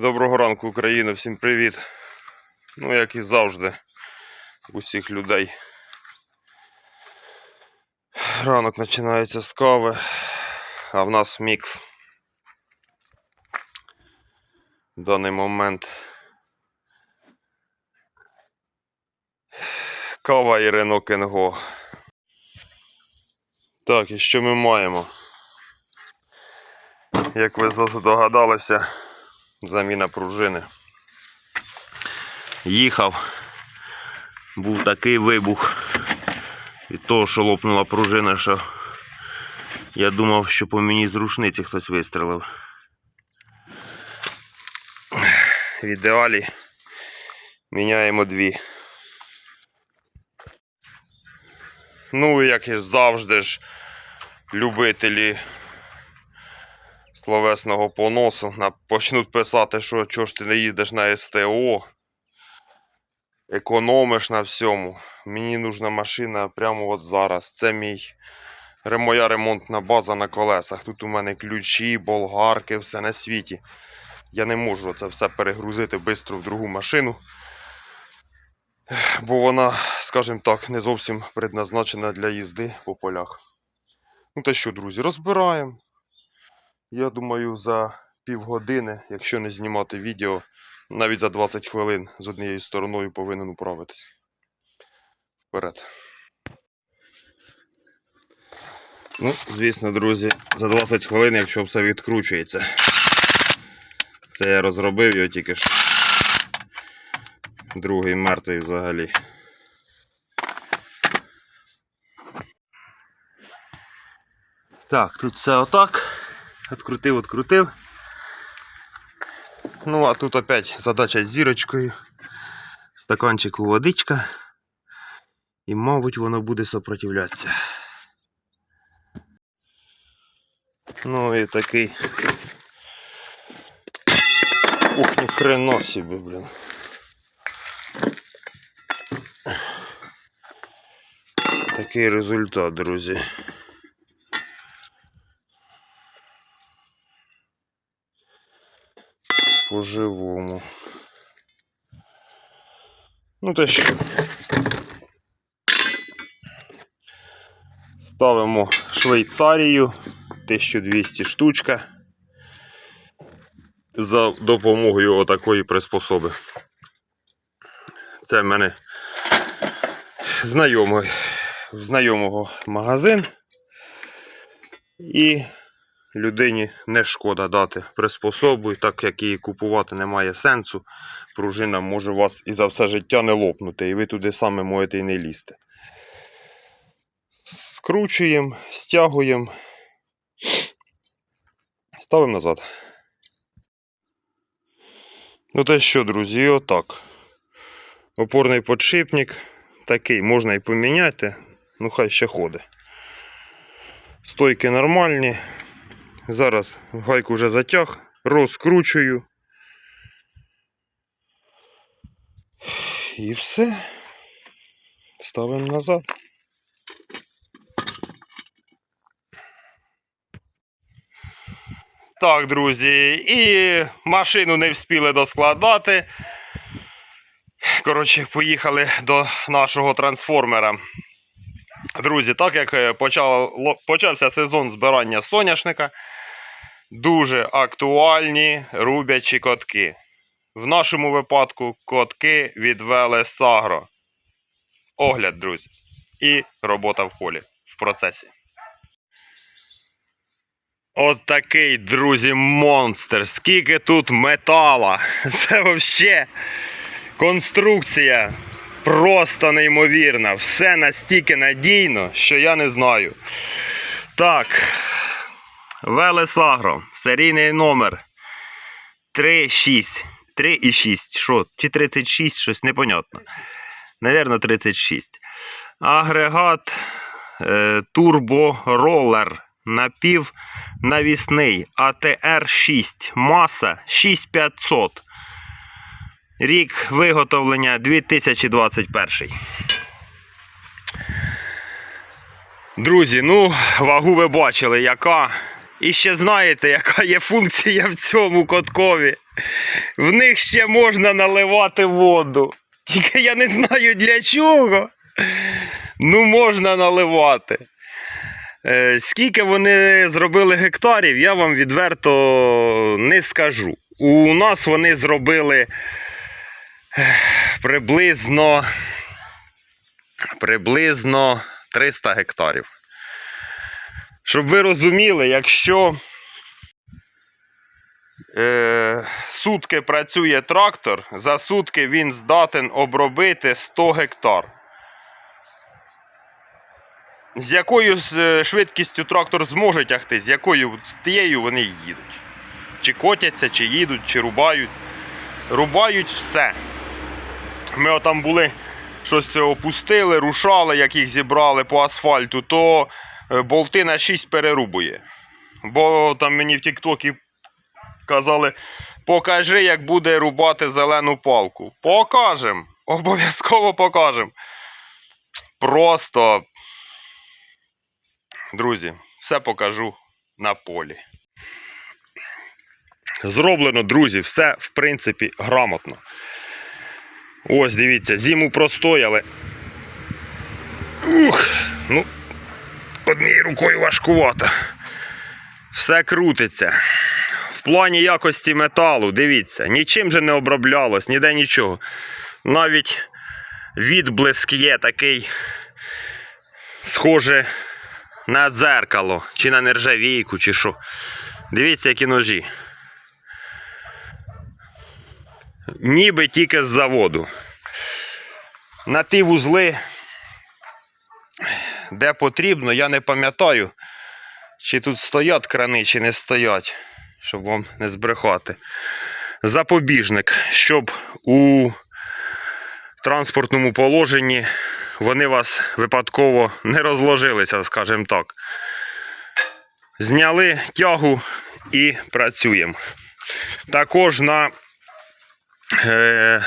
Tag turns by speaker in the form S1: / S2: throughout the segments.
S1: Доброго ранку, Україна, всім привіт. Ну, як і завжди, усіх людей. Ранок починається з кави, а в нас мікс. В даний момент кава і Рено Кенго. Так, і що ми маємо? Як ви здогадалися, заміна пружини. Їхав, був такий вибух від того, що лопнула пружина, що я думав, що по мені з рушниці хтось вистрелив. В ідеалі міняємо дві. Ну, як і завжди ж, любителі словесного поносу почнуть писати, що чого ж ти не їдеш на СТО, економиш на всьому. Мені нужна машина прямо от зараз. Це мій моя ремонтна база на колесах. Тут у мене ключі, болгарки, все на світі. Я не можу це все перегрузити швидко в другу машину. Бо вона, скажімо так, не зовсім предназначена для їзди по полях. Ну та що, друзі, розбираємо. Я думаю, за півгодини, якщо не знімати відео, навіть за 20 хвилин з однією стороною повинен управитись. Вперед. Ну, звісно, друзі, за 20 хвилин, якщо все відкручується. Це я розробив його тільки що. Другий мертвий взагалі. Так, тут все отак. Открутив, открутив. Ну, а тут опять задача з зірочкою. Стаканчику водичка. І, мабуть, воно буде сопротивлятися. Ну і такий. Ух, ні хрена собі, блін. Такий результат, друзі. По-живому. Ну то що. Ставимо Швейцарію 1200 штучка за допомогою отакої приспособи. Це в мене знайомий, знайомого магазин. І людині не шкода дати приспособу, так як її купувати немає сенсу, пружина може вас і за все життя не лопнути, і ви туди саме можете і не лізти. Скручуємо, стягуємо, ставимо назад. Ну те що, друзі, отак. Опорний подшипник такий можна і поміняти, ну хай ще ходить. Стойки нормальні. Зараз гайку вже затяг, розкручую. І все. Ставимо назад. Так, друзі, і машину не встигли доскладати. Коротше, поїхали до нашого трансформера. Друзі, так як е, почало, почався сезон збирання соняшника, дуже актуальні рубячі котки. В нашому випадку котки від Велесагро. Огляд, друзі. І робота в полі в процесі. От такий, друзі, монстр. Скільки тут метала. Це взагалі конструкція просто неймовірна. Все настільки надійно, що я не знаю. Так. Велесагро. Серійний номер 36. 3 і 6. Що? Чи 36, щось непонятно. Навірно, 36. Агрегат е, турборолер напівнавісний АТР 6. Маса 6500. Рік виготовлення 2021. Друзі, ну, вагу ви бачили, яка. І ще знаєте, яка є функція в цьому коткові. В них ще можна наливати воду. Тільки я не знаю для чого. Ну, можна наливати. Е, скільки вони зробили гектарів, я вам відверто не скажу. У нас вони зробили приблизно, приблизно 300 гектарів. Щоб ви розуміли, якщо е, сутки працює трактор, за сутки він здатен обробити 100 гектар. З якою е, швидкістю трактор зможе тягти, з якою з тією вони їдуть. Чи котяться, чи їдуть, чи рубають. Рубають все. Ми отам були, щось опустили, рушали, як їх зібрали по асфальту, то е, болти на 6 перерубує. Бо там мені в Тіктокі казали, покажи, як буде рубати зелену палку. Покажем. Обов'язково покажем. Просто, друзі, все покажу на полі. Зроблено, друзі, все в принципі грамотно. Ось, дивіться, зиму простояли. Ух, ну, однією рукою важкувато. Все крутиться. В плані якості металу, дивіться, нічим же не оброблялось, ніде нічого. Навіть відблиск є такий, схоже на дзеркало, чи на нержавійку, чи що. Дивіться, які ножі. Ніби тільки з заводу. На ті вузли, де потрібно, я не пам'ятаю, чи тут стоять крани, чи не стоять, щоб вам не збрехати. Запобіжник, щоб у транспортному положенні вони вас випадково не розложилися, скажімо так. Зняли тягу і працюємо. Також на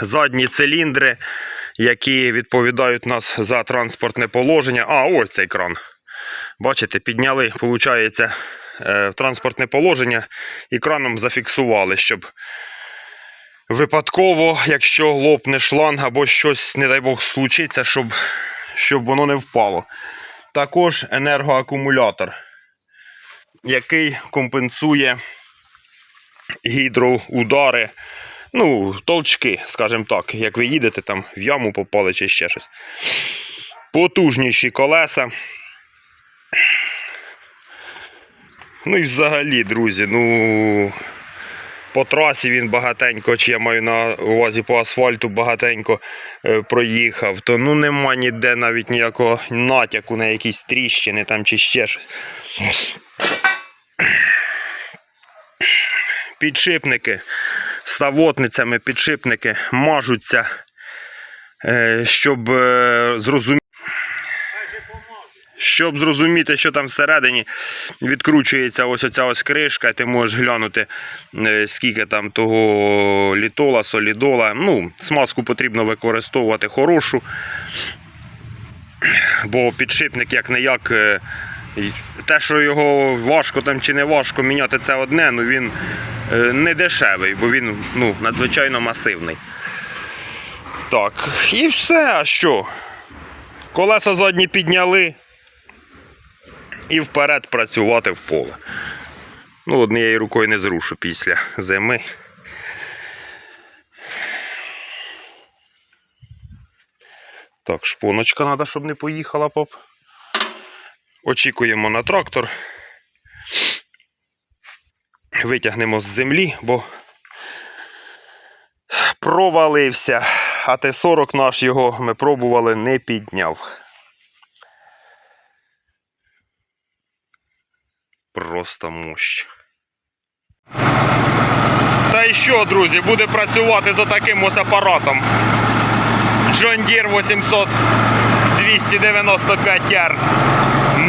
S1: задні циліндри, які відповідають нас за транспортне положення. А, ось цей кран. Бачите, підняли, виходить, в транспортне положення і краном зафіксували, щоб випадково, якщо лопне шланг або щось, не дай Бог, случиться, щоб, щоб воно не впало. Також енергоакумулятор, який компенсує гідроудари, ну, толчки, скажімо так, як ви їдете там в яму попали чи ще щось. Потужніші колеса. Ну і взагалі, друзі, ну по трасі він багатенько, чи я маю на увазі по асфальту багатенько е, проїхав, то ну нема ніде навіть ніякого натяку на якісь тріщини там чи ще щось. Підшипники ставотницями, підшипники мажуться, е, щоб е, зрозуміти. Щоб зрозуміти, що там всередині відкручується ось оця ось кришка, і ти можеш глянути, е, скільки там того літола, солідола. Ну, смазку потрібно використовувати хорошу, бо підшипник як не як. Те, що його важко там чи не важко міняти, це одне, ну він е, не дешевий, бо він ну, надзвичайно масивний. Так, і все, а що? Колеса задні підняли і вперед працювати в поле. Ну, однією рукою не зрушу після зими. Так, шпоночка треба, щоб не поїхала, поп. Очікуємо на трактор. Витягнемо з землі, бо провалився. А Т-40 наш його ми пробували, не підняв. Просто мощ. Та й що, друзі, буде працювати за таким ось апаратом. John Deere 800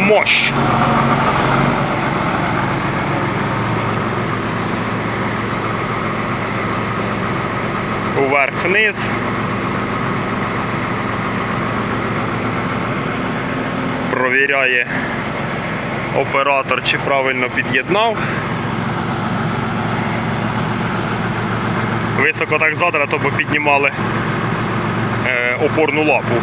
S1: 295R. Мощ. Уверх-вниз. Провіряє оператор, чи правильно під'єднав. Високо так задрато, бо піднімали е, опорну лапу.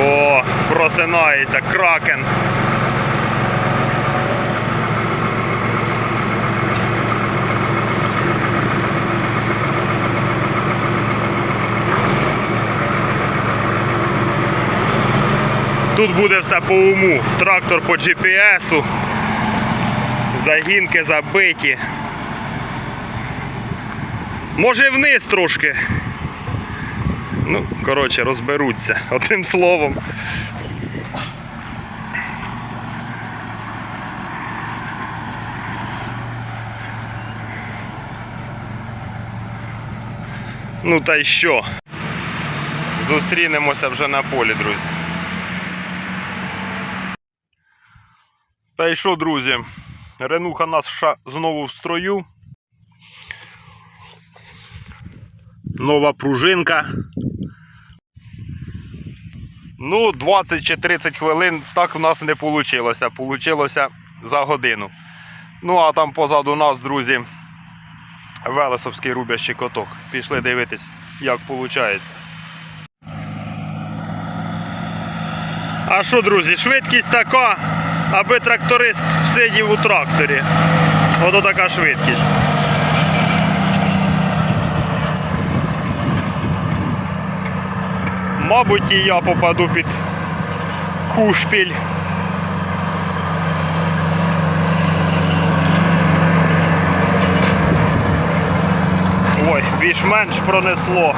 S1: О, просинається кракен. Тут буде все по уму. Трактор по GPS, загінки забиті. Може вниз трошки. Ну, коротше, розберуться. Одним словом. Ну та й що? Зустрінемося вже на полі, друзі. Та й що, друзі? Ренуха наша знову в строю. Нова пружинка. Ну, 20 чи 30 хвилин так в нас не вийшло. Получилося за годину. Ну, а там позаду нас, друзі, Велесовський рубящий коток. Пішли дивитись, як виходить. А що, друзі, швидкість така, аби тракторист сидів у тракторі. Ото така швидкість. Мабуть, і я попаду під кушпіль. Ой, більш-менш пронесло.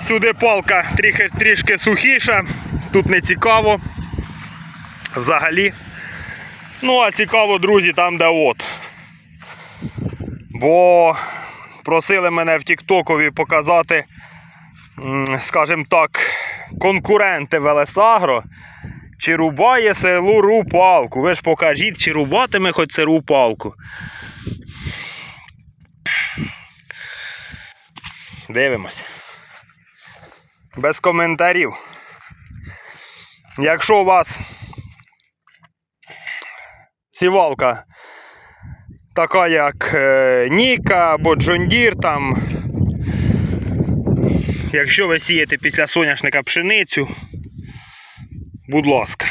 S1: Сюди палка трішки, трішки сухіша, тут не цікаво. Взагалі. Ну, а цікаво, друзі, там, де от. Бо просили мене в Тіктокові показати, скажімо так, конкуренти Велесагро, чи рубає селу палку. Ви ж покажіть, чи рубатиме хоч сиру палку. Дивимось. Без коментарів. Якщо у вас сівалка така, як е, Ніка або Джондір, там, якщо ви сієте після соняшника пшеницю, будь ласка.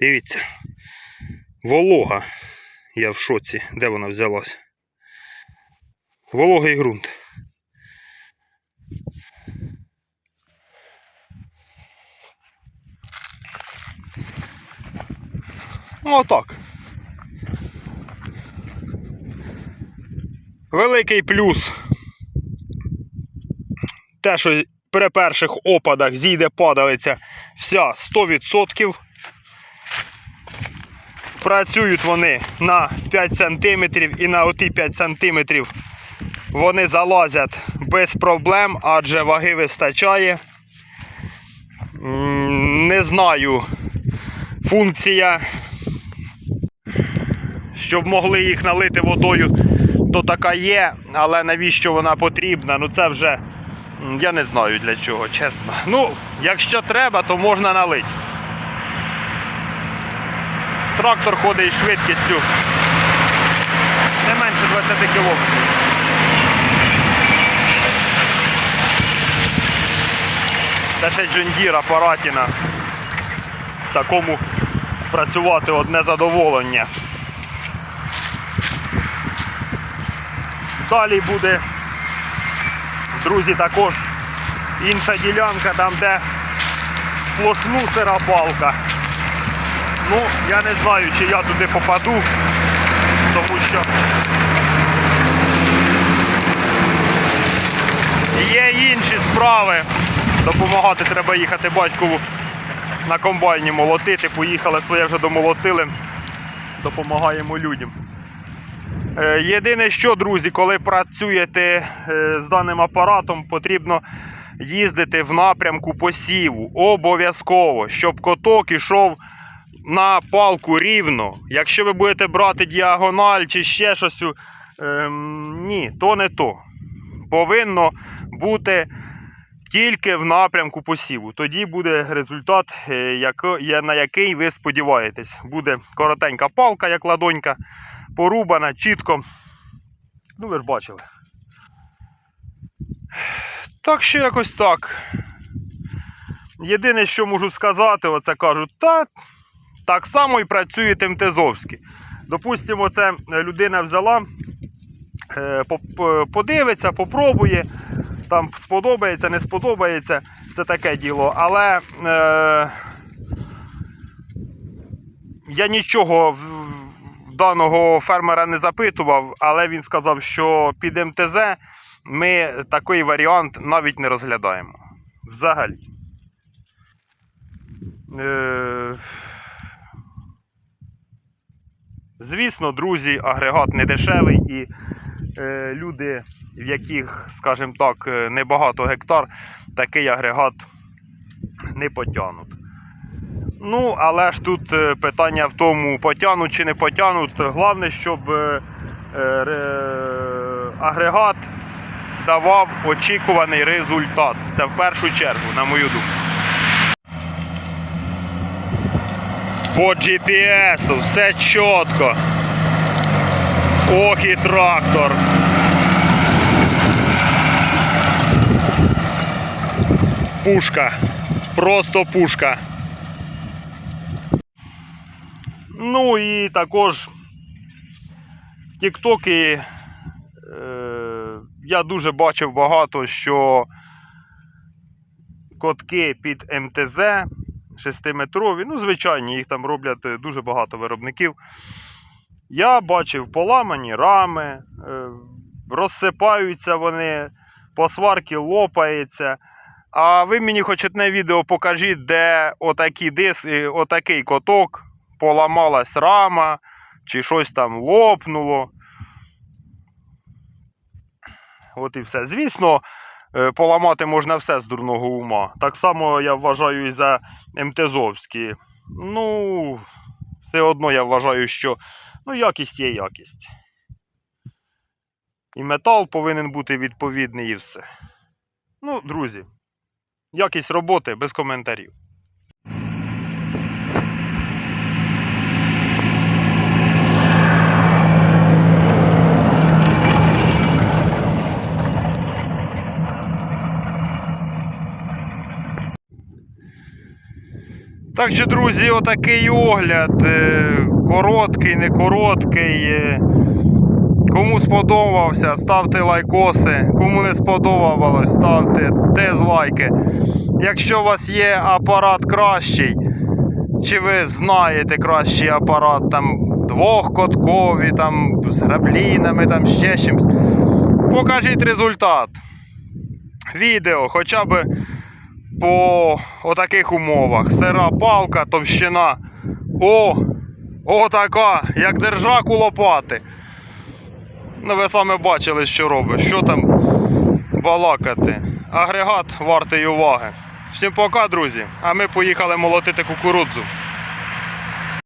S1: Дивіться. Волога. Я в шоці. Де вона взялась? Вологий ґрунт. Ну, отак. Великий плюс. Те, що при перших опадах зійде падалиця вся 100%. Працюють вони на 5 см і на оті 5 см вони залазять без проблем, адже ваги вистачає. Не знаю, функція, щоб могли їх налити водою, то така є, але навіщо вона потрібна? Ну це вже я не знаю для чого, чесно. Ну, якщо треба, то можна налити. Трактор ходить швидкістю не менше 20 км. Це ще Джондір апаратіна. Такому працювати одне задоволення. Далі буде, друзі, також інша ділянка, там де сплошну сира палка. Ну, я не знаю, чи я туди попаду, тому що є інші справи. Допомагати треба їхати батькову на комбайні молотити. Поїхали, своє вже домолотили. Допомагаємо людям. Е, Єдине, що, друзі, коли працюєте е, з даним апаратом, потрібно їздити в напрямку посіву. Обов'язково, щоб коток ішов на палку рівно. Якщо ви будете брати діагональ чи ще щось, ем, ні, то не то. Повинно бути тільки в напрямку посіву. Тоді буде результат, е, на який ви сподіваєтесь. Буде коротенька палка, як ладонька, порубана чітко. Ну, ви ж бачили. Так що якось так. Єдине, що можу сказати, оце кажуть, та так само і працює Тимтезовський. Допустимо, це людина взяла, е, подивиться, попробує, там сподобається, не сподобається, це таке діло. Але е, я нічого в, даного фермера не запитував, але він сказав, що під МТЗ ми такий варіант навіть не розглядаємо. Взагалі. Е, Звісно, друзі, агрегат не дешевий і люди, в яких, скажімо так, е, небагато гектар, такий агрегат не потягнуть. Ну, але ж тут е, питання в тому, потягнуть чи не потягнуть. Головне, щоб е, е, ре- агрегат давав очікуваний результат. Це в першу чергу, на мою думку. По GPS все чітко. Ох і трактор. Пушка. Просто пушка. Ну і також в Тіктокі е, я дуже бачив багато, що котки під МТЗ 6-метрові, ну, звичайні, їх там роблять е, дуже багато виробників. Я бачив поламані рами, е, розсипаються вони, посварки лопаються. А ви мені хоч одне відео покажіть, де отакі диски, отакий коток, поламалась рама, чи щось там лопнуло. От і все. Звісно, е, поламати можна все з дурного ума. Так само я вважаю і за МТЗовські. Ну, все одно я вважаю, що ну, якість є якість. І метал повинен бути відповідний і все. Ну, друзі, якість роботи без коментарів. Так що, друзі, отакий огляд. е, Короткий, не короткий. е. Кому сподобався, ставте лайкоси. Кому не сподобалось, ставте дизлайки. Якщо у вас є апарат кращий, чи ви знаєте кращий апарат, там двохкоткові, там з граблінами, там ще чимось, покажіть результат. Відео хоча б по отаких умовах. Сира палка, товщина. О! Отака, як держак у лопати. Ну, ви саме бачили, що робить. Що там балакати. Агрегат вартий уваги. Всім пока, друзі. А ми поїхали молотити кукурудзу.